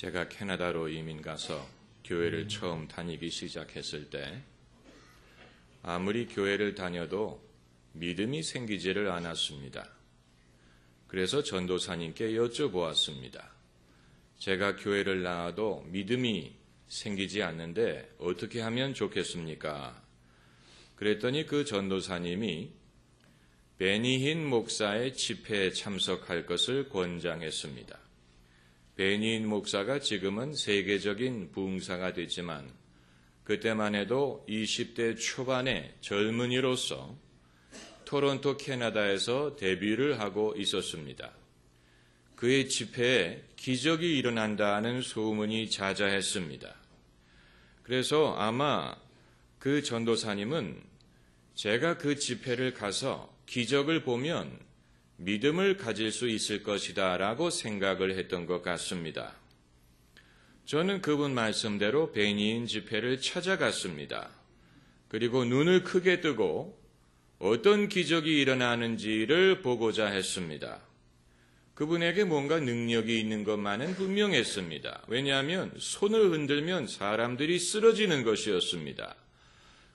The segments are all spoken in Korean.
제가 캐나다로 이민 가서 교회를 처음 다니기 시작했을 때 아무리 교회를 다녀도 믿음이 생기지를 않았습니다. 그래서 전도사님께 여쭤보았습니다. 제가 교회를 나와도 믿음이 생기지 않는데 어떻게 하면 좋겠습니까? 그랬더니 그 전도사님이 베니힌 목사의 집회에 참석할 것을 권장했습니다. 베니힌 목사가 지금은 세계적인 부흥사가 됐지만 그때만 해도 20대 초반의 젊은이로서 토론토 캐나다에서 데뷔를 하고 있었습니다. 그의 집회에 기적이 일어난다는 소문이 자자했습니다. 그래서 아마 그 전도사님은 제가 그 집회를 가서 기적을 보면 믿음을 가질 수 있을 것이다 라고 생각을 했던 것 같습니다. 저는 그분 말씀대로 베니인 집회를 찾아갔습니다. 그리고 눈을 크게 뜨고 어떤 기적이 일어나는지를 보고자 했습니다. 그분에게 뭔가 능력이 있는 것만은 분명했습니다. 왜냐하면 손을 흔들면 사람들이 쓰러지는 것이었습니다.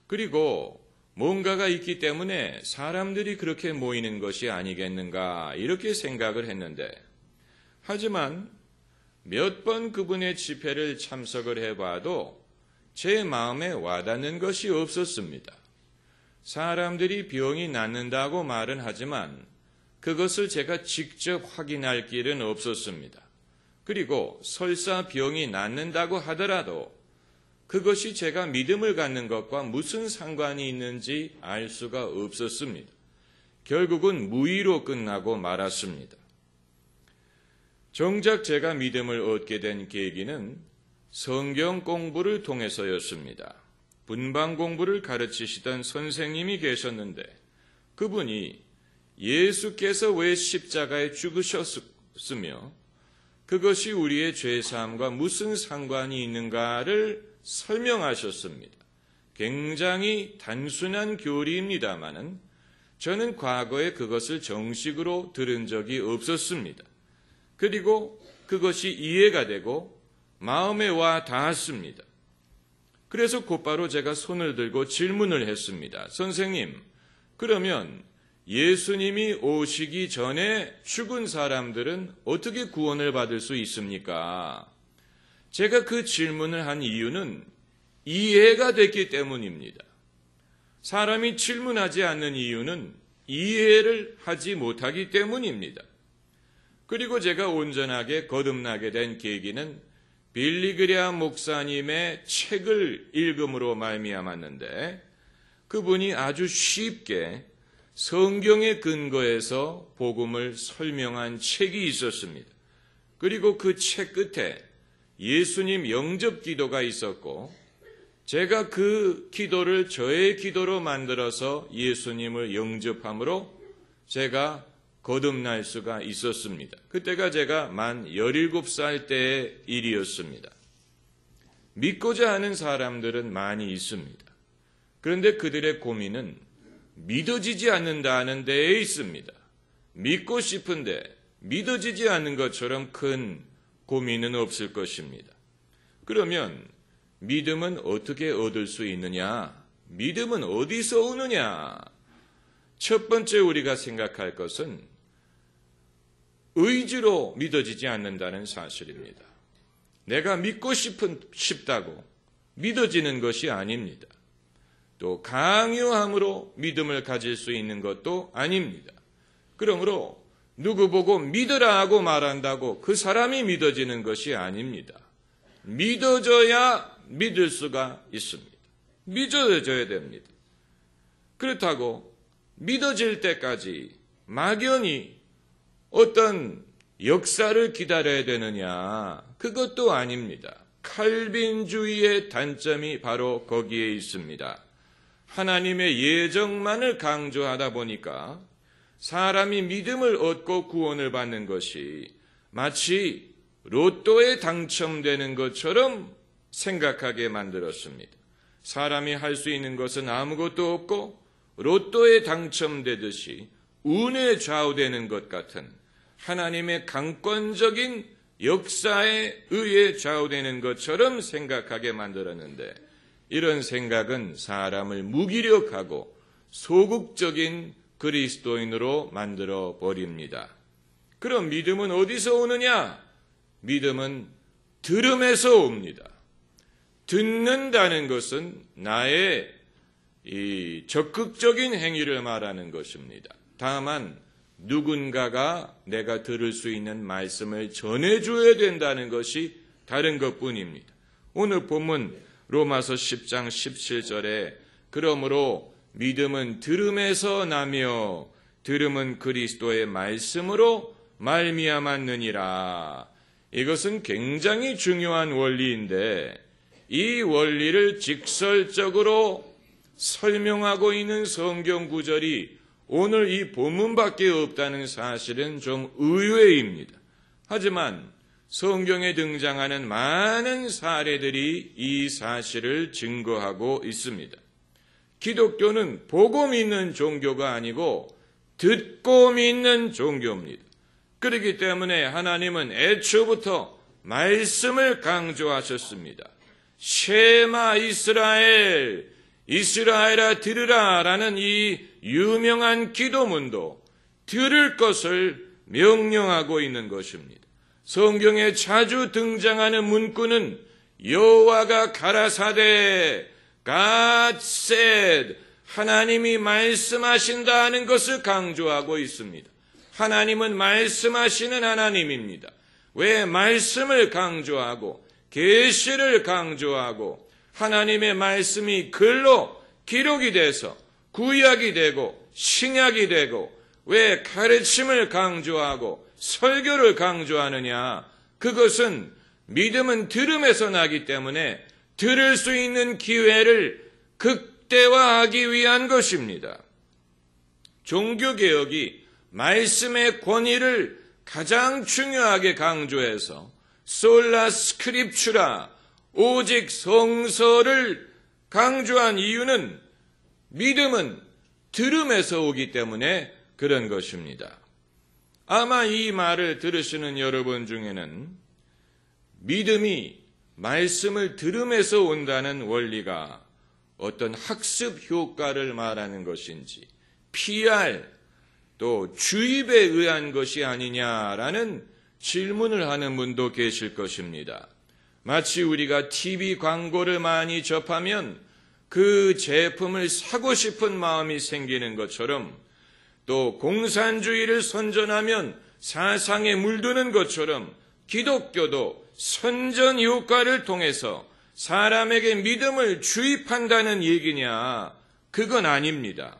그리고 뭔가가 있기 때문에 사람들이 그렇게 모이는 것이 아니겠는가 이렇게 생각을 했는데 하지만 몇 번 그분의 집회를 참석을 해봐도 제 마음에 와닿는 것이 없었습니다. 사람들이 병이 낫는다고 말은 하지만 그것을 제가 직접 확인할 길은 없었습니다. 그리고 설사 병이 낫는다고 하더라도 그것이 제가 믿음을 갖는 것과 무슨 상관이 있는지 알 수가 없었습니다. 결국은 무의로 끝나고 말았습니다. 정작 제가 믿음을 얻게 된 계기는 성경 공부를 통해서였습니다. 분방 공부를 가르치시던 선생님이 계셨는데 그분이 예수께서 왜 십자가에 죽으셨으며 그것이 우리의 죄사함과 무슨 상관이 있는가를 설명하셨습니다. 굉장히 단순한 교리입니다만은 저는 과거에 그것을 정식으로 들은 적이 없었습니다. 그리고 그것이 이해가 되고 마음에 와 닿았습니다. 그래서 곧바로 제가 손을 들고 질문을 했습니다. 선생님, 그러면 예수님이 오시기 전에 죽은 사람들은 어떻게 구원을 받을 수 있습니까? 제가 그 질문을 한 이유는 이해가 됐기 때문입니다. 사람이 질문하지 않는 이유는 이해를 하지 못하기 때문입니다. 그리고 제가 온전하게 거듭나게 된 계기는 빌리그리아 목사님의 책을 읽음으로 말미암았는데 그분이 아주 쉽게 성경의 근거에서 복음을 설명한 책이 있었습니다. 그리고 그 책 끝에 예수님 영접 기도가 있었고 제가 그 기도를 저의 기도로 만들어서 예수님을 영접함으로 제가 거듭날 수가 있었습니다. 그때가 제가 만 17살 때의 일이었습니다. 믿고자 하는 사람들은 많이 있습니다. 그런데 그들의 고민은 믿어지지 않는다는 데에 있습니다. 믿고 싶은데 믿어지지 않는 것처럼 큰 고민은 없을 것입니다. 그러면 믿음은 어떻게 얻을 수 있느냐? 믿음은 어디서 오느냐? 첫 번째 우리가 생각할 것은 의지로 믿어지지 않는다는 사실입니다. 내가 믿고 싶은, 싶다고 믿어지는 것이 아닙니다. 또 강요함으로 믿음을 가질 수 있는 것도 아닙니다. 그러므로 누구 보고 믿으라 하고 말한다고 그 사람이 믿어지는 것이 아닙니다. 믿어져야 믿을 수가 있습니다. 믿어져야 됩니다. 그렇다고 믿어질 때까지 막연히 어떤 역사를 기다려야 되느냐? 그것도 아닙니다. 칼빈주의의 단점이 바로 거기에 있습니다. 하나님의 예정만을 강조하다 보니까 사람이 믿음을 얻고 구원을 받는 것이 마치 로또에 당첨되는 것처럼 생각하게 만들었습니다. 사람이 할 수 있는 것은 아무것도 없고 로또에 당첨되듯이 운에 좌우되는 것 같은 하나님의 강권적인 역사에 의해 좌우되는 것처럼 생각하게 만들었는데 이런 생각은 사람을 무기력하고 소극적인 그리스도인으로 만들어 버립니다. 그럼 믿음은 어디서 오느냐? 믿음은 들음에서 옵니다. 듣는다는 것은 나의 이 적극적인 행위를 말하는 것입니다. 다만 누군가가 내가 들을 수 있는 말씀을 전해줘야 된다는 것이 다른 것 뿐입니다. 오늘 본문 로마서 10장 17절에 그러므로 믿음은 들음에서 나며 들음은 그리스도의 말씀으로 말미암았느니라. 이것은 굉장히 중요한 원리인데 이 원리를 직설적으로 설명하고 있는 성경 구절이 오늘 이 본문밖에 없다는 사실은 좀 의외입니다. 하지만 성경에 등장하는 많은 사례들이 이 사실을 증거하고 있습니다. 기독교는 보고 믿는 종교가 아니고 듣고 믿는 종교입니다. 그렇기 때문에 하나님은 애초부터 말씀을 강조하셨습니다. 쉐마 이스라엘, 이스라엘아 들으라 라는 이 유명한 기도문도 들을 것을 명령하고 있는 것입니다. 성경에 자주 등장하는 문구는 여호와가 가라사대 God said 하나님이 말씀하신다는 것을 강조하고 있습니다. 하나님은 말씀하시는 하나님입니다. 왜 말씀을 강조하고 계시를 강조하고 하나님의 말씀이 글로 기록이 돼서 구약이 되고 신약이 되고 왜 가르침을 강조하고 설교를 강조하느냐? 그것은 믿음은 들음에서 나기 때문에 들을 수 있는 기회를 극대화하기 위한 것입니다. 종교개혁이 말씀의 권위를 가장 중요하게 강조해서 솔라 스크립추라 오직 성서를 강조한 이유는 믿음은 들음에서 오기 때문에 그런 것입니다. 아마 이 말을 들으시는 여러분 중에는 믿음이 말씀을 들음에서 온다는 원리가 어떤 학습 효과를 말하는 것인지 PR 또 주입에 의한 것이 아니냐라는 질문을 하는 분도 계실 것입니다. 마치 우리가 TV 광고를 많이 접하면 그 제품을 사고 싶은 마음이 생기는 것처럼 또 공산주의를 선전하면 사상에 물드는 것처럼 기독교도 선전 효과를 통해서 사람에게 믿음을 주입한다는 얘기냐? 그건 아닙니다.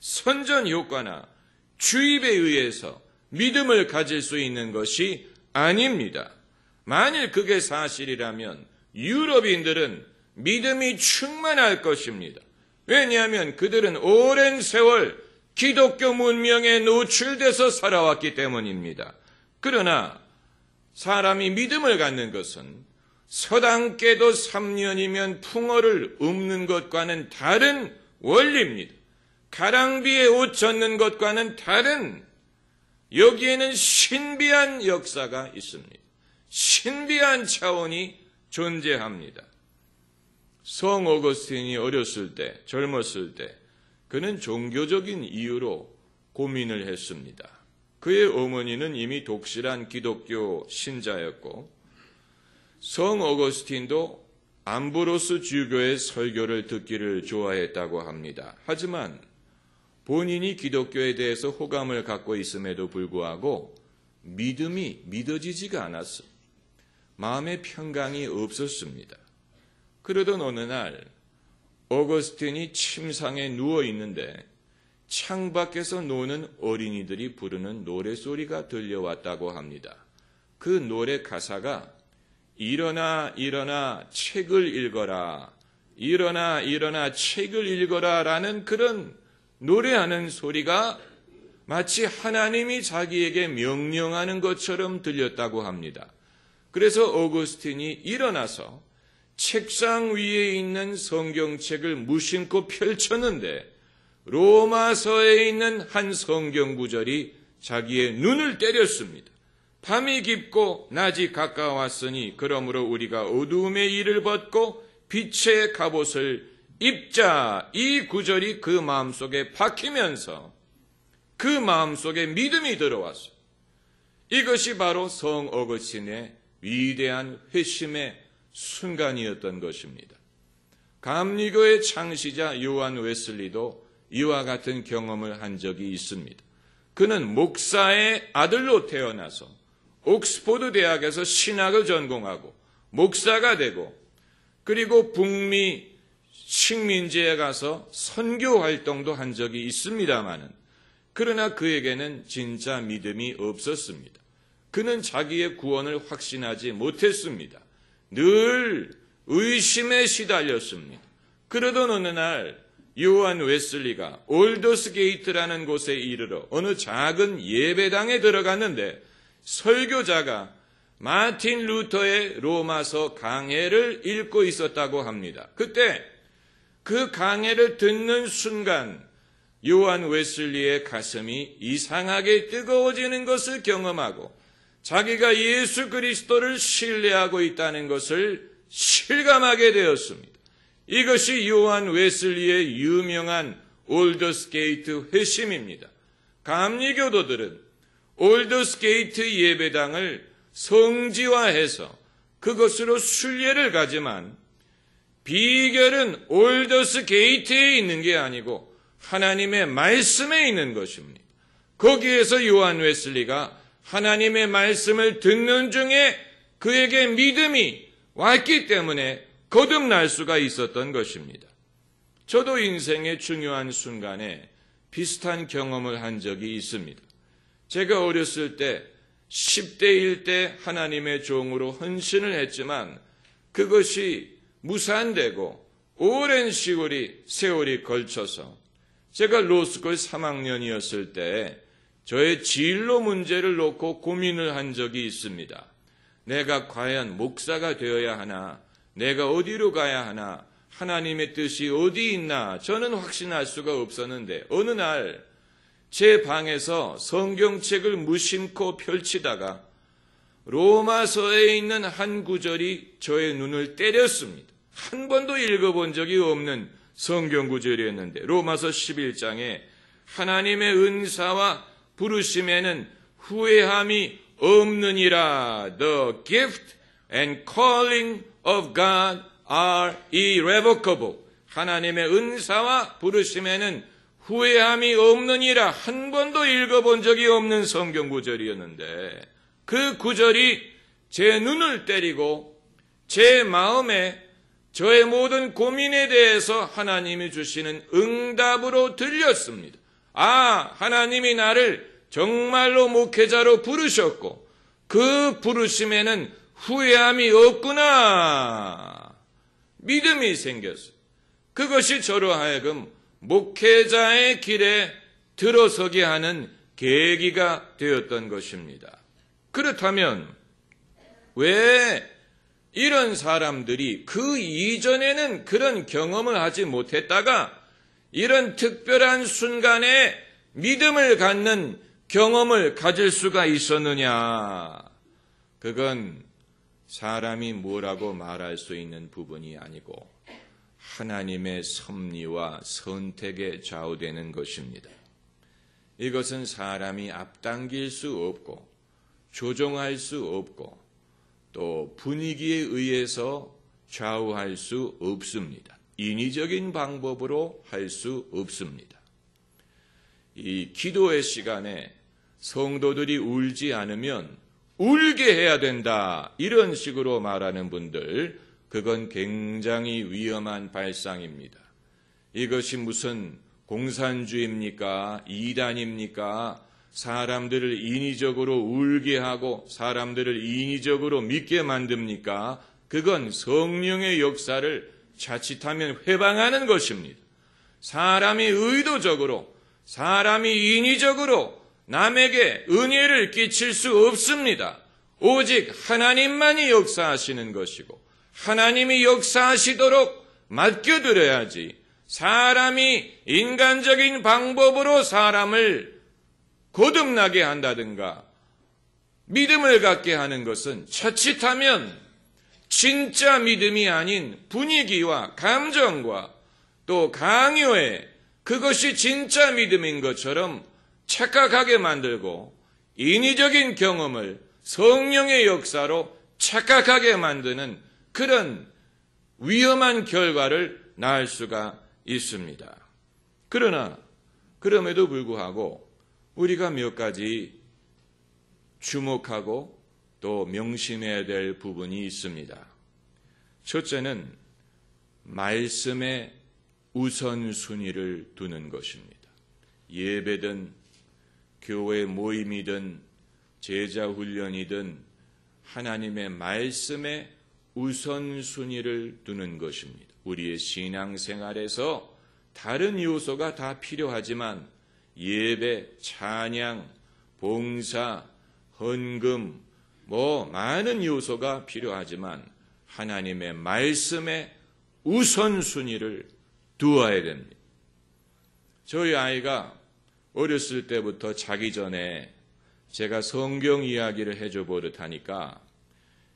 선전 효과나 주입에 의해서 믿음을 가질 수 있는 것이 아닙니다. 만일 그게 사실이라면 유럽인들은 믿음이 충만할 것입니다. 왜냐하면 그들은 오랜 세월 기독교 문명에 노출돼서 살아왔기 때문입니다. 그러나 사람이 믿음을 갖는 것은 서당께도 3년이면 풍어를 읊는 것과는 다른 원리입니다. 가랑비에 옷 젖는 것과는 다른 여기에는 신비한 역사가 있습니다. 신비한 차원이 존재합니다. 성 어거스틴이 어렸을 때, 젊었을 때, 그는 종교적인 이유로 고민을 했습니다. 그의 어머니는 이미 독실한 기독교 신자였고, 성 어거스틴도 암브로스 주교의 설교를 듣기를 좋아했다고 합니다. 하지만 본인이 기독교에 대해서 호감을 갖고 있음에도 불구하고 믿음이 믿어지지가 않았어. 마음의 평강이 없었습니다. 그러던 어느 날 오거스틴이 침상에 누워 있는데 창밖에서 노는 어린이들이 부르는 노래소리가 들려왔다고 합니다. 그 노래 가사가 일어나 일어나 책을 읽어라 일어나 일어나 책을 읽어라 라는 그런 노래하는 소리가 마치 하나님이 자기에게 명령하는 것처럼 들렸다고 합니다. 그래서 오거스틴이 일어나서 책상 위에 있는 성경책을 무심코 펼쳤는데 로마서에 있는 한 성경 구절이 자기의 눈을 때렸습니다. 밤이 깊고 낮이 가까웠으니 그러므로 우리가 어두움의 일을 벗고 빛의 갑옷을 입자 이 구절이 그 마음속에 박히면서 그 마음속에 믿음이 들어왔어요. 이것이 바로 성 어거신의 위대한 회심의 순간이었던 것입니다. 감리교의 창시자 요한 웨슬리도 이와 같은 경험을 한 적이 있습니다. 그는 목사의 아들로 태어나서 옥스포드 대학에서 신학을 전공하고 목사가 되고 그리고 북미 식민지에 가서 선교 활동도 한 적이 있습니다마는 그러나 그에게는 진짜 믿음이 없었습니다. 그는 자기의 구원을 확신하지 못했습니다. 늘 의심에 시달렸습니다. 그러던 어느 날 요한 웨슬리가 올더스 게이트라는 곳에 이르러 어느 작은 예배당에 들어갔는데 설교자가 마틴 루터의 로마서 강해를 읽고 있었다고 합니다. 그때 그 강해를 듣는 순간 요한 웨슬리의 가슴이 이상하게 뜨거워지는 것을 경험하고 자기가 예수 그리스도를 신뢰하고 있다는 것을 실감하게 되었습니다. 이것이 요한 웨슬리의 유명한 올더스게이트 회심입니다. 감리교도들은 올더스게이트 예배당을 성지화해서 그것으로 순례를 가지만 비결은 올더스게이트에 있는 게 아니고 하나님의 말씀에 있는 것입니다. 거기에서 요한 웨슬리가 하나님의 말씀을 듣는 중에 그에게 믿음이 왔기 때문에 거듭날 수가 있었던 것입니다. 저도 인생의 중요한 순간에 비슷한 경험을 한 적이 있습니다. 제가 어렸을 때 10대일 때 하나님의 종으로 헌신을 했지만 그것이 무산되고 오랜 시월이 세월이 걸쳐서 제가 로스쿨 3학년이었을 때 저의 진로 문제를 놓고 고민을 한 적이 있습니다. 내가 과연 목사가 되어야 하나? 내가 어디로 가야 하나? 하나님의 뜻이 어디 있나? 저는 확신할 수가 없었는데 어느 날 제 방에서 성경책을 무심코 펼치다가 로마서에 있는 한 구절이 저의 눈을 때렸습니다. 한 번도 읽어본 적이 없는 성경 구절이었는데 로마서 11장에 하나님의 은사와 부르심에는 후회함이 없느니라. The gift and calling of God are irrevocable. 하나님의 은사와 부르심에는 후회함이 없느니라 한 번도 읽어본 적이 없는 성경 구절이었는데 그 구절이 제 눈을 때리고 제 마음에 저의 모든 고민에 대해서 하나님이 주시는 응답으로 들렸습니다. 아, 하나님이 나를 정말로 목회자로 부르셨고 그 부르심에는 후회함이 없구나. 믿음이 생겼어요. 그것이 저로 하여금 목회자의 길에 들어서게 하는 계기가 되었던 것입니다. 그렇다면 왜 이런 사람들이 그 이전에는 그런 경험을 하지 못했다가 이런 특별한 순간에 믿음을 갖는 경험을 가질 수가 있었느냐? 그건 사람이 뭐라고 말할 수 있는 부분이 아니고 하나님의 섭리와 선택에 좌우되는 것입니다. 이것은 사람이 앞당길 수 없고 조종할 수 없고 또 분위기에 의해서 좌우할 수 없습니다. 인위적인 방법으로 할 수 없습니다. 이 기도의 시간에 성도들이 울지 않으면 울게 해야 된다. 이런 식으로 말하는 분들, 그건 굉장히 위험한 발상입니다. 이것이 무슨 공산주의입니까? 이단입니까? 사람들을 인위적으로 울게 하고 사람들을 인위적으로 믿게 만듭니까? 그건 성령의 역사를 자칫하면 회방하는 것입니다. 사람이 의도적으로, 사람이 인위적으로 남에게 은혜를 끼칠 수 없습니다. 오직 하나님만이 역사하시는 것이고, 하나님이 역사하시도록 맡겨드려야지, 사람이 인간적인 방법으로 사람을 거듭나게 한다든가, 믿음을 갖게 하는 것은 자칫하면 진짜 믿음이 아닌 분위기와 감정과 또 강요에 그것이 진짜 믿음인 것처럼 착각하게 만들고 인위적인 경험을 성령의 역사로 착각하게 만드는 그런 위험한 결과를 낳을 수가 있습니다. 그러나 그럼에도 불구하고 우리가 몇 가지 주목하고 또 명심해야 될 부분이 있습니다. 첫째는 말씀의 우선순위를 두는 것입니다. 예배든 교회 모임이든 제자 훈련이든 하나님의 말씀의 우선순위를 두는 것입니다. 우리의 신앙생활에서 다른 요소가 다 필요하지만 예배, 찬양, 봉사, 헌금, 뭐 많은 요소가 필요하지만 하나님의 말씀의 우선순위를 두어야 됩니다. 저희 아이가 어렸을 때부터 자기 전에 제가 성경 이야기를 해줘 버릇 하니까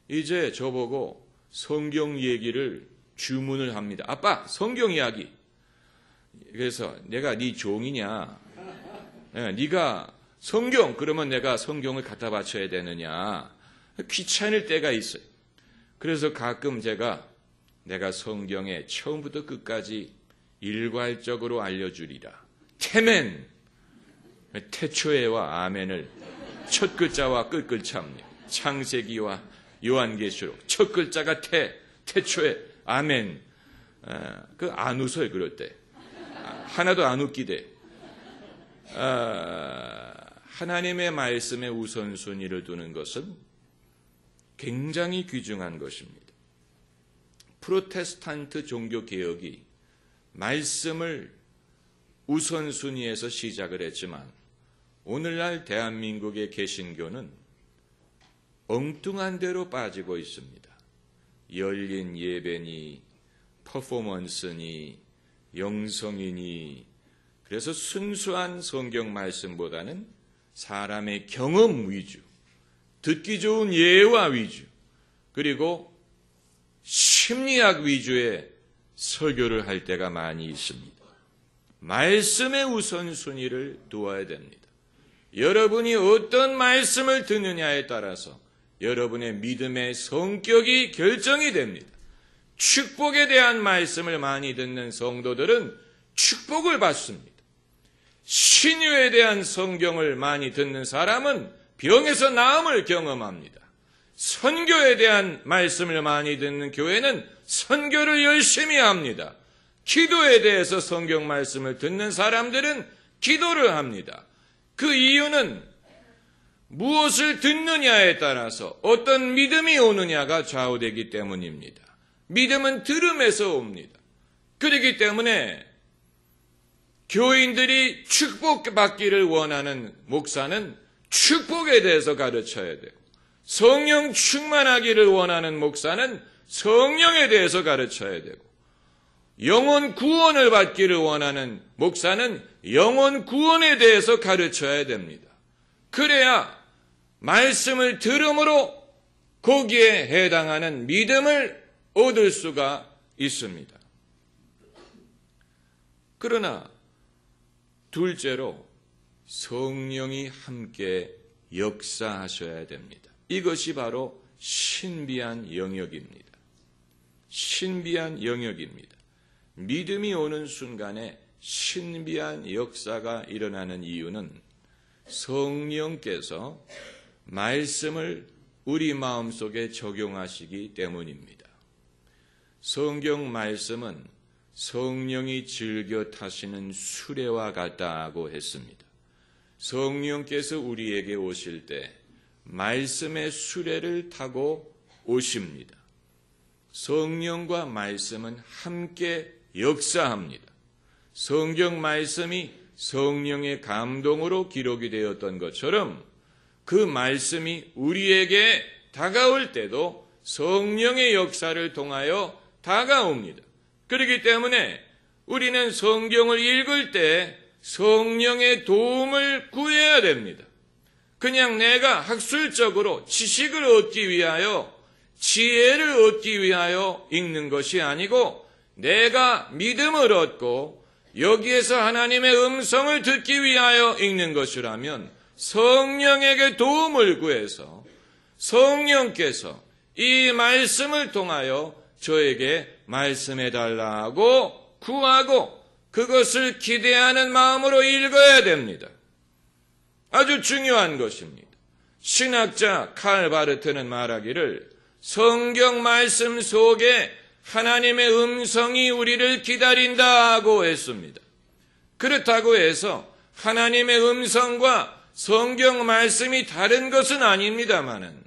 이제 저보고 성경 얘기를 주문을 합니다. 아빠, 성경 이야기. 그래서 내가 네 종이냐? 네, 네가 성경 그러면 내가 성경을 갖다 바쳐야 되느냐? 귀찮을 때가 있어요. 그래서 가끔 제가 내가 성경에 처음부터 끝까지 일괄적으로 알려주리라. 태멘, 태초에와 아멘을 첫 글자와 끝 글자입니다. 창세기와 요한계시록 첫 글자가 태, 태초에 아멘. 아, 그안 웃어요 그럴 때. 하나도 안 웃기대. 아, 하나님의 말씀에 우선순위를 두는 것은 굉장히 귀중한 것입니다. 프로테스탄트 종교 개혁이 말씀을 우선순위에서 시작을 했지만 오늘날 대한민국의 개신교는 엉뚱한 대로 빠지고 있습니다. 열린 예배니 퍼포먼스니 영성이니 그래서 순수한 성경 말씀보다는 사람의 경험 위주, 듣기 좋은 예화 위주, 그리고 심리학 위주의 설교를 할 때가 많이 있습니다. 말씀의 우선순위를 두어야 됩니다. 여러분이 어떤 말씀을 듣느냐에 따라서 여러분의 믿음의 성격이 결정이 됩니다. 축복에 대한 말씀을 많이 듣는 성도들은 축복을 받습니다. 신유에 대한 성경을 많이 듣는 사람은 병에서 나음을 경험합니다. 선교에 대한 말씀을 많이 듣는 교회는 선교를 열심히 합니다. 기도에 대해서 성경 말씀을 듣는 사람들은 기도를 합니다. 그 이유는 무엇을 듣느냐에 따라서 어떤 믿음이 오느냐가 좌우되기 때문입니다. 믿음은 들음에서 옵니다. 그렇기 때문에 교인들이 축복받기를 원하는 목사는 축복에 대해서 가르쳐야 되고 성령 충만하기를 원하는 목사는 성령에 대해서 가르쳐야 되고 영혼 구원을 받기를 원하는 목사는 영혼 구원에 대해서 가르쳐야 됩니다. 그래야 말씀을 들음으로 거기에 해당하는 믿음을 얻을 수가 있습니다. 그러나 둘째로 성령이 함께 역사하셔야 됩니다. 이것이 바로 신비한 영역입니다. 신비한 영역입니다. 믿음이 오는 순간에 신비한 역사가 일어나는 이유는 성령께서 말씀을 우리 마음속에 적용하시기 때문입니다. 성경 말씀은 성령이 즐겨 타시는 수레와 같다고 했습니다. 성령께서 우리에게 오실 때 말씀의 수레를 타고 오십니다. 성령과 말씀은 함께 역사합니다. 성경 말씀이 성령의 감동으로 기록이 되었던 것처럼 그 말씀이 우리에게 다가올 때도 성령의 역사를 통하여 다가옵니다. 그렇기 때문에 우리는 성경을 읽을 때 성령의 도움을 구해야 됩니다. 그냥 내가 학술적으로 지식을 얻기 위하여 지혜를 얻기 위하여 읽는 것이 아니고 내가 믿음을 얻고 여기에서 하나님의 음성을 듣기 위하여 읽는 것이라면 성령에게 도움을 구해서 성령께서 이 말씀을 통하여 저에게 말씀해 달라고 구하고 그것을 기대하는 마음으로 읽어야 됩니다. 아주 중요한 것입니다. 신학자 칼 바르트는 말하기를 성경 말씀 속에 하나님의 음성이 우리를 기다린다고 했습니다. 그렇다고 해서 하나님의 음성과 성경 말씀이 다른 것은 아닙니다만은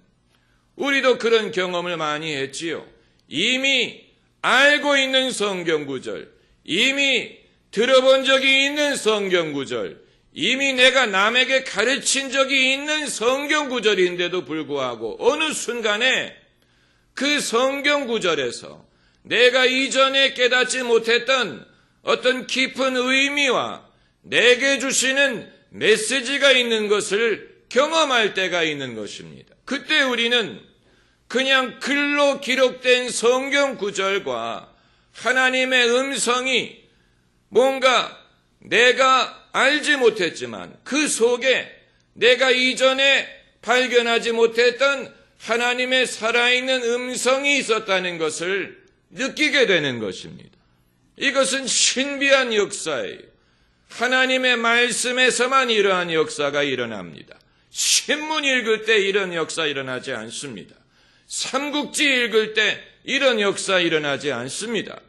우리도 그런 경험을 많이 했지요. 이미 알고 있는 성경 구절, 이미 들어본 적이 있는 성경 구절, 이미 내가 남에게 가르친 적이 있는 성경 구절인데도 불구하고 어느 순간에 그 성경 구절에서 내가 이전에 깨닫지 못했던 어떤 깊은 의미와 내게 주시는 메시지가 있는 것을 경험할 때가 있는 것입니다. 그때 우리는 그냥 글로 기록된 성경 구절과 하나님의 음성이 뭔가 내가 알지 못했지만 그 속에 내가 이전에 발견하지 못했던 하나님의 살아있는 음성이 있었다는 것을 느끼게 되는 것입니다. 이것은 신비한 역사예요. 하나님의 말씀에서만 이러한 역사가 일어납니다. 신문 읽을 때 이런 역사 일어나지 않습니다. 삼국지 읽을 때 이런 역사 일어나지 않습니다.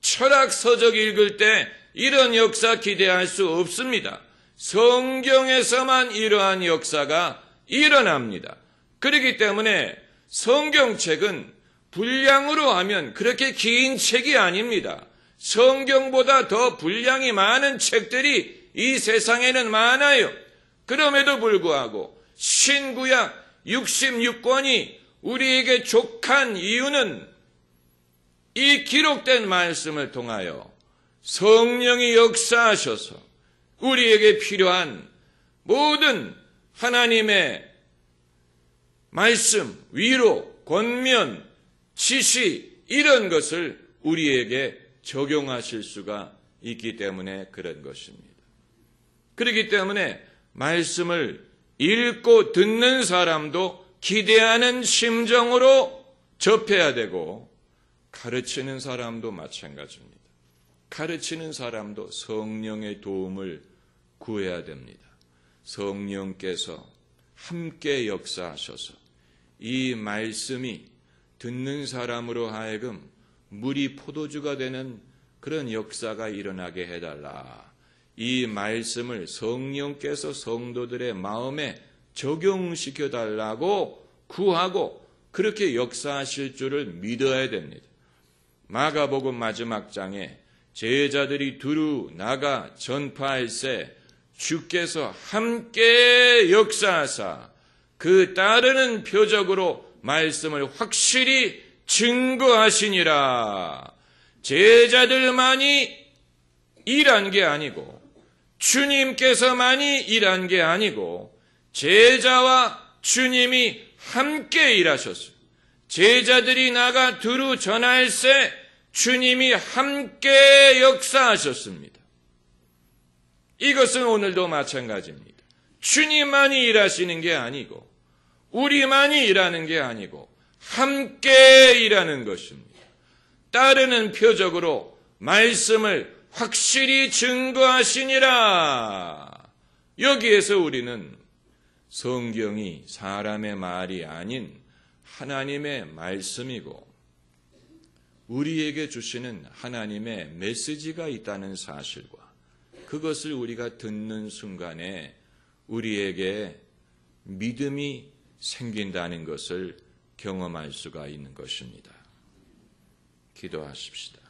철학 서적 읽을 때 이런 역사 기대할 수 없습니다. 성경에서만 이러한 역사가 일어납니다. 그렇기 때문에 성경책은 분량으로 하면 그렇게 긴 책이 아닙니다. 성경보다 더 분량이 많은 책들이 이 세상에는 많아요. 그럼에도 불구하고 신구약 66권이 우리에게 족한 이유는 이 기록된 말씀을 통하여 성령이 역사하셔서 우리에게 필요한 모든 하나님의 말씀, 위로, 권면, 지시, 이런 것을 우리에게 적용하실 수가 있기 때문에 그런 것입니다. 그렇기 때문에 말씀을 읽고 듣는 사람도 기대하는 심정으로 접해야 되고 가르치는 사람도 마찬가지입니다. 가르치는 사람도 성령의 도움을 구해야 됩니다. 성령께서 함께 역사하셔서 이 말씀이 듣는 사람으로 하여금 물이 포도주가 되는 그런 역사가 일어나게 해달라. 이 말씀을 성령께서 성도들의 마음에 적용시켜 달라고 구하고 그렇게 역사하실 줄을 믿어야 됩니다. 마가복음 마지막 장에 제자들이 두루 나가 전파할새 주께서 함께 역사하사 그 따르는 표적으로 말씀을 확실히 증거하시니라. 제자들만이 일한 게 아니고 주님께서만이 일한 게 아니고 제자와 주님이 함께 일하셨어요. 제자들이 나가 두루 전할새 주님이 함께 역사하셨습니다. 이것은 오늘도 마찬가지입니다. 주님만이 일하시는 게 아니고 우리만이 일하는 게 아니고 함께 일하는 것입니다. 따르는 표적으로 말씀을 확실히 증거하시니라. 여기에서 우리는 성경이 사람의 말이 아닌 하나님의 말씀이고 우리에게 주시는 하나님의 메시지가 있다는 사실과 그것을 우리가 듣는 순간에 우리에게 믿음이 생긴다는 것을 경험할 수가 있는 것입니다. 기도하십시다.